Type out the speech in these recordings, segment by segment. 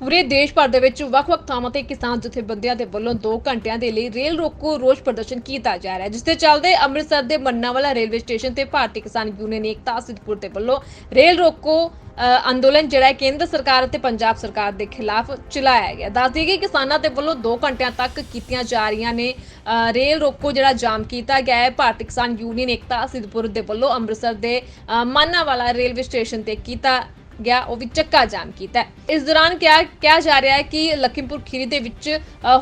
ਪੂਰੇ ਦੇਸ਼ ਭਰ ਦੇ ਵਿੱਚ ਵੱਖ-ਵੱਖ ਥਾਵਾਂ ਤੇ ਕਿਸਾਨ ਜਥੇਬੰਦੀਆਂ ਦੇ ਵੱਲੋਂ 2 ਘੰਟਿਆਂ ਦੇ ਲਈ ਰੇਲ ਰੋਕੋ ਰੋਸ ਪ੍ਰਦਰਸ਼ਨ ਕੀਤਾ ਜਾ ਰਿਹਾ ਹੈ ਜਿਸ ਦੇ ਚੱਲਦੇ ਅੰਮ੍ਰਿਤਸਰ ਦੇ ਮੰਨਾਵਾਲਾ ਰੇਲਵੇ ਸਟੇਸ਼ਨ ਤੇ ਭਾਰਤੀ ਕਿਸਾਨ ਯੂਨੀਅਨ ਏਕਤਾ ਸਿੱਧਪੁਰ ਦੇ ਵੱਲੋਂ ਰੇਲ ਰੋਕੋ ਅੰਦੋਲਨ ਜਿਹੜਾ ਕੇਂਦਰ ਸਰਕਾਰ ਅਤੇ ਪੰਜਾਬ ਸਰਕਾਰ ਦੇ ਖਿਲਾਫ ਚਲਾਇਆ ਗਿਆ। ਦੱਸ ਦਈਏ ਕਿ ਕਿਸਾਨਾਂ ਦੇ ਵੱਲੋਂ 2 ਘੰਟਿਆਂ ਤੱਕ ਕੀਤੀਆਂ ਜਾ ਰਹੀਆਂ ਨੇ ਅ, ਰੇਲ ਰੋਕੋ ਜਿਹੜਾ ਜਾਮ ਕੀਤਾ ਗਿਆ ਹੈ। ਭਾਰਤੀ ਕਿਸਾਨ ਯੂਨੀਅਨ ਏਕਤਾ ਸਿੱਧਪੁਰ ਦੇ ਵੱਲੋਂ ਅੰਮ੍ਰਿਤਸਰ ਦੇ ਅ, ਮਾਨਾਵਾਲਾ ਰੇਲਵੇ ਸਟੇਸ਼ਨ ਤੇ ਕੀਤਾ ਗਿਆ, ਉਹ ਵੀ ਚੱਕਾ ਜਾਮ ਕੀਤਾ ਇਸ ਦੌਰਾਨ ਕਿਹਾ ਕਿਹਾ ਜਾ ਰਿਹਾ ਹੈ ਕਿ ਲਖੀਮਪੁਰ ਖੀਰੀ ਦੇ ਵਿੱਚ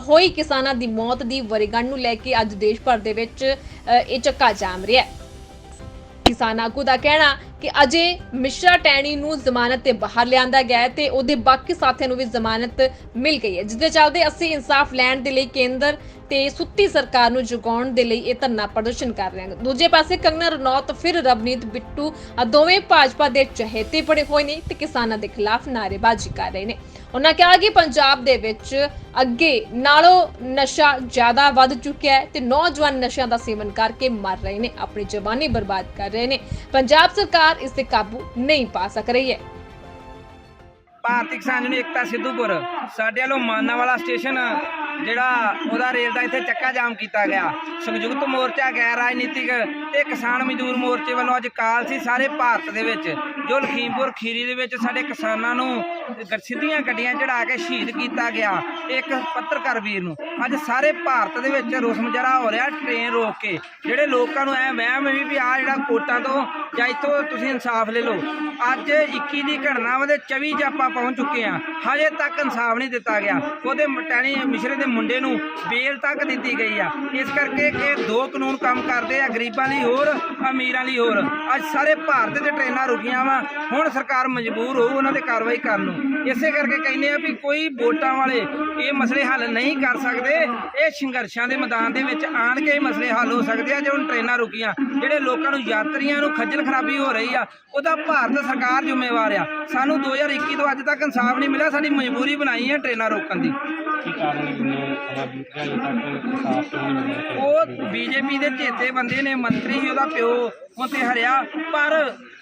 ਹੋਈ ਕਿਸਾਨਾਂ ਦੀ ਮੌਤ ਦੀ ਵਰੇਗੰਢ ਨੂੰ ਲੈ ਕੇ ਅੱਜ ਦੇਸ਼ ਭਰ ਦੇ ਵਿੱਚ ਇਹ ਚੱਕਾ ਜਾਮ ਰਿਹਾ ਹੈ। ਕਿਸਾਨ ਆਗੂ ਦਾ ਕਹਿਣਾ ਕਿ ਅਜੇ ਮਿਸ਼ਰਾ ਟੈਣੀ ਨੂੰ ਜ਼ਮਾਨਤ ਤੇ ਬਾਹਰ ਲਿਆਂਦਾ ਗਿਆ ਹੈ ਤੇ ਉਹਦੇ ਬਾਕੀ ਸਾਥੀਆਂ ਨੂੰ ਵੀ ਜ਼ਮਾਨਤ ਮਿਲ ਗਈ ਹੈ। ਜਿਸ ਦੇ ਚੱਲਦੇ ਅਸੀਂ ਇਨਸਾਫ ਲੈਣ ਦੇ ਲਈ ਕੇਂਦਰ ਤੇ ਸੁੱਤੀ ਸਰਕਾਰ ਨੂੰ ਜਗਾਉਣ ਦੇ ਲਈ ਇਹ ਧਰਨਾ ਪ੍ਰਦਰਸ਼ਨ ਕਰ ਰਹੇ ਹਨ ਦੂਜੇ ਪਾਸੇ ਕੰਗਨਾ ਰਣੌਤ, ਫਿਰ ਰਵਨੀਤ, ਬਿੱਟੂ ਦੋਵੇਂ ਭਾਜਪਾ ਦੇ ਚਹੇਤੇ ਬਣੇ ਹੋਏ ਨੇ ਤੇ ਕਿਸਾਨਾਂ ਦੇ ਖਿਲਾਫ ਨਾਅਰੇਬਾਜ਼ੀ ਕਰ ਰਹੇ ਨੇ। ਉਹਨਾਂ ਕਿਹਾ ਕਿ ਪੰਜਾਬ ਦੇ ਵਿੱਚ ਅੱਗੇ ਨਾਲੋਂ ਨਸ਼ਾ ਜ਼ਿਆਦਾ ਵੱਧ ਚੁੱਕਿਆ ਹੈ ਤੇ ਨੌਜਵਾਨ ਨਸ਼ਿਆਂ ਦਾ ਸੇਵਨ ਕਰਕੇ ਮਰ ਰਹੇ ਨੇ, ਆਪਣੀ ਜਵਾਨੀ ਬਰਬਾਦ ਕਰ ਰਹੇ ਨੇ। ਪੰਜਾਬ ਸਰਕਾਰ ਇਸ ਤੇ ਕਾਬੂ ਨਹੀਂ ਪਾ ਸਕ ਰਹੀ ਹੈ। ਭਾਰਤੀ ਕਿਸਾਨ ਯੂਨੀਅਨ ਏਕਤਾ ਸਿੱਧੂਪੁਰ, ਸਾਡੇ ਵੱਲੋਂ ਮਾਨਾ ਵਾਲਾ ਸਟੇਸ਼ਨ, ਜਿਹੜਾ ਉਹਦਾ ਰੇਲ ਦਾ ਇੱਥੇ ਚੱਕਾ ਜਾਮ ਕੀਤਾ ਗਿਆ। ਸੰਯੁਕਤ ਮੋਰਚਾ, ਗੈਰ ਰਾਜਨੀਤਿਕ ਤੇ ਕਿਸਾਨ ਮਜ਼ਦੂਰ ਮੋਰਚੇ ਵੱਲੋਂ ਅੱਜ ਕਾਲ ਸੀ ਸਾਰੇ ਭਾਰਤ ਦੇ ਵਿੱਚ, ਜੋ ਲਖੀਮਪੁਰ ਖੀਰੀ ਦੇ ਵਿੱਚ ਸਾਡੇ ਕਿਸਾਨਾਂ ਨੂੰ ਸਿੱਧੀਆਂ ਗੱਡੀਆਂ ਚੜਾ ਕੇ ਸ਼ਹੀਦ ਕੀਤਾ ਗਿਆ। ਇੱਕ ਪੱਤਰਕਾਰ ਵੀਰ ਨੂੰ। ਅੱਜ ਸਾਰੇ ਭਾਰਤ ਦੇ ਵਿੱਚ ਰੋਸ ਮੁਜ਼ਾਹਰਾ ਹੋ ਰਿਹਾ ਟ੍ਰੇਨ ਰੋਕ ਕੇ। ਜਿਹੜੇ ਲੋਕਾਂ ਨੂੰ ਐ ਵਹਿਮ ਵੀ ਵੀ ਆ ਜਿਹੜਾ ਕੋਟਾਂ ਤੋਂ ਜਾਂ ਇੱਥੋਂ ਤੁਸੀਂ ਇਨਸਾਫ ਲੈ ਲਓ। ਅੱਜ 21 ਦੀ ਘਟਨਾ ਵਾ ਤੇ 24 ਚ ਆਪਾਂ ਪਹੁੰਚ ਚੁੱਕੇ ਆ ਹਜੇ ਤੱਕ ਇਨਸਾਫ ਨਹੀਂ ਦਿੱਤਾ ਗਿਆ। ਉਹਦੇ ਮਟਾਣੀ ਮਿਸ਼ਰੇ ਦੇ ਮੁੰਡੇ ਨੂੰ ਬੇਲ ਤੱਕ ਦਿੱਤੀ ਗਈ ਆ। ਇਸ ਕਰਕੇ ਕਿ ਦੋ ਕਾਨੂੰਨ ਕੰਮ ਕਰਦੇ ਆ, ਗਰੀਬਾਂ ਲਈ ਹੋਰ, ਅਮੀਰਾਂ ਲਈ ਹੋਰ। ਅੱਜ ਸਾਰੇ ਭਾਰਤ ਦੇ ਟ੍ਰੇਨਾਂ ਰੁਕੀਆਂ ਵਾ। ਹੁਣ ਸਰਕਾਰ ਮਜਬੂਰ ਹੋਊ ਉਹਨਾਂ ਤੇ ਕਾਰਵਾਈ ਕਰਨ ਨੂੰ। ਇਸੇ ਕਰਕੇ ਕਹਿੰਦੇ ਆ ਵੀ ਕੋਈ ਵੋਟਾਂ ਵਾਲੇ ਇਹ ਮਸਲੇ ਹੱਲ ਨਹੀਂ ਕਰ ਸਕਦੇ। ਇਹ ਸੰਘਰਸ਼ਾਂ ਦੇ ਮੈਦਾਨ ਦੇ ਵਿੱਚ ਆਣ ਕੇ ਹੀ ਮਸਲੇ ਹੱਲ ਹੋ ਸਕਦੇ ਆ ਜੇ ਹੁਣ ਟ੍ਰੇਨਾਂ ਰੁਕੀਆਂ ਜਿਹੜੇ ਲੋਕਾਂ ਨੂੰ ਯਾਤਰੀਆਂ ਨੂੰ ਖੱਜਲ ਖਰਾਬੀ ਹੋ ਰਹੀ ਆ ਉਹਦਾ ਭਾਰਤ ਸਰਕਾਰ ਜ਼ਿੰਮੇਵਾਰ ਆ। ਸਾਨੂੰ 2021 ਤੋਂ ਅੱਜ ਤੱਕ ਇਨਸਾਫ ਨਹੀਂ ਮਿਲਿਆ ਸਾਡੀ ਮਜਬੂਰੀ ਬਣਾਈ ਹੈ ਟ੍ਰੇਨਾਂ ਰੋਕਣ ਦੀ। ਉਹ ਬੀਜੇਪੀ ਦੇ ਚੇਤੇ ਬੰਦੇ ਨੇ ਮੰਤਰੀ ਸੀ ਉਹਦਾ ਪਿਓ ਉਹ ਤੇ ਹਰਿਆ ਪਰ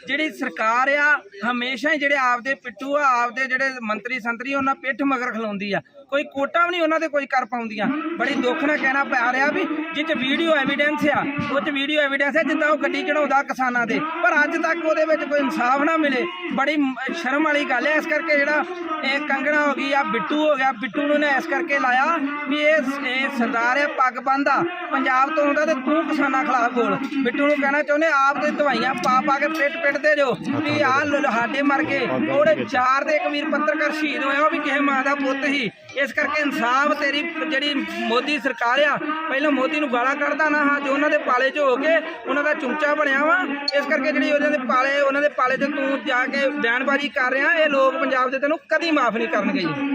ਜਿਹੜੀ ਸਰਕਾਰ ਆ, ਹਮੇਸ਼ਾ ਹੀ ਜਿਹੜੇ ਆਪਦੇ ਪਿੱਟੂ ਆ, ਆਪਦੇ ਜਿਹੜੇ ਮੰਤਰੀ ਸੰਤਰੀ ਉਹਨਾਂ ਪਿੱਠ ਮਗਰ ਖਲੋਂਦੀ ਆ। ਕੋਈ ਕੋਟਾ ਵੀ ਨਹੀਂ ਉਹਨਾਂ ਦੇ ਕੋਈ ਕਰ ਪਾਉਂਦੀਆਂ। ਬੜੀ ਦੁੱਖ ਨਾਲ ਕਹਿਣਾ ਪੈ ਰਿਹਾ ਵੀ ਜਿਹ ਚ ਵੀਡੀਓ ਐਵੀਡੈਂਸ ਆ, ਉਹ ਚ ਵੀਡੀਓ ਐਵੀਡੈਂਸ ਹੈ ਜਿੱਦਾਂ ਉਹ ਗੱਡੀ ਚੜਾਉਂਦਾ ਕਿਸਾਨਾਂ ਦੇ। ਪਰ ਅੱਜ ਤੱਕ ਉਹਦੇ ਵਿੱਚ ਕੋਈ ਇਨਸਾਫ ਨਾ ਮਿਲੇ। ਬੜੀ ਸ਼ਰਮ ਵਾਲੀ ਗੱਲ ਹੈ ਇਸ ਕਰਕੇ ਜਿਹੜਾ ਇਹ ਕੰਗਣਾ ਹੋ ਗਈ ਆ ਬਿੱਟੂ ਹੋ ਗਿਆ, ਬਿੱਟੂ ਨੂੰ ਨੇ ਇਸ ਕਰਕੇ ਲਾਇਆ ਵੀ ਇਹ ਇਹ ਸਰਦਾਰ ਹੈ ਪੱਗ ਬੰਦਾ ਪੰਜਾਬ ਤੋਂ ਆਉਂਦਾ ਤੇ ਤੂੰ ਕਿਸਾਨਾਂ ਖਿਲਾਫ ਬੋਲ। ਬਿੱਟੂ ਨੂੰ ਕਹਿਣਾ ਚਾਹੁੰਦੇ ਆਪ ਤੇ ਦਵਾਈਆਂ ਪਾ ਪਾ ਕੇ ਪਿੱਟ ਪਿੱਟ ਦੇ ਜੋ ਵੀ ਆਹ ਲ- ਸਾਡੇ ਮਰ ਗਏ। ਉਹਦੇ ਚਾਰ ਦੇ ਇੱਕ ਵੀਰ ਪੱਤਰਕਾਰ ਸ਼ਹੀਦ ਹੋਇਆ, ਉਹ ਵੀ ਕਿਸੇ ਮਾਂ ਦਾ ਪੁੱਤ ਸੀ। ਇਸ ਕਰਕੇ ਇਨਸਾਫ ਤੇਰੀ ਜਿਹੜੀ ਮੋਦੀ ਸਰਕਾਰ ਆ, ਪਹਿਲਾਂ ਮੋਦੀ ਨੂੰ ਗਾਲਾਂ ਕੱਢਦਾ ਨਾ ਹਾਂ, ਜੋ ਉਹਨਾਂ ਦੇ ਪਾਲੇ 'ਚ ਹੋ ਕੇ ਉਹਨਾਂ ਦਾ ਚੁੰਚਾ ਬਣਿਆ ਵਾ, ਇਸ ਕਰਕੇ ਜਿਹੜੀ ਉਹਨਾਂ ਦੇ ਪਾਲੇ, ਉਹਨਾਂ ਦੇ ਪਾਲੇ ਤੇ ਤੂੰ ਜਾ ਕੇ ਬਿਆਨਬਾਜ਼ੀ ਕਰ ਰਿਹਾ, ਇਹ ਲੋਕ ਪੰਜਾਬ ਦੇ ਤੈਨੂੰ ਕਦੀ ਮਾਫ ਨਹੀਂ ਕਰਨਗੇ ਜੀ।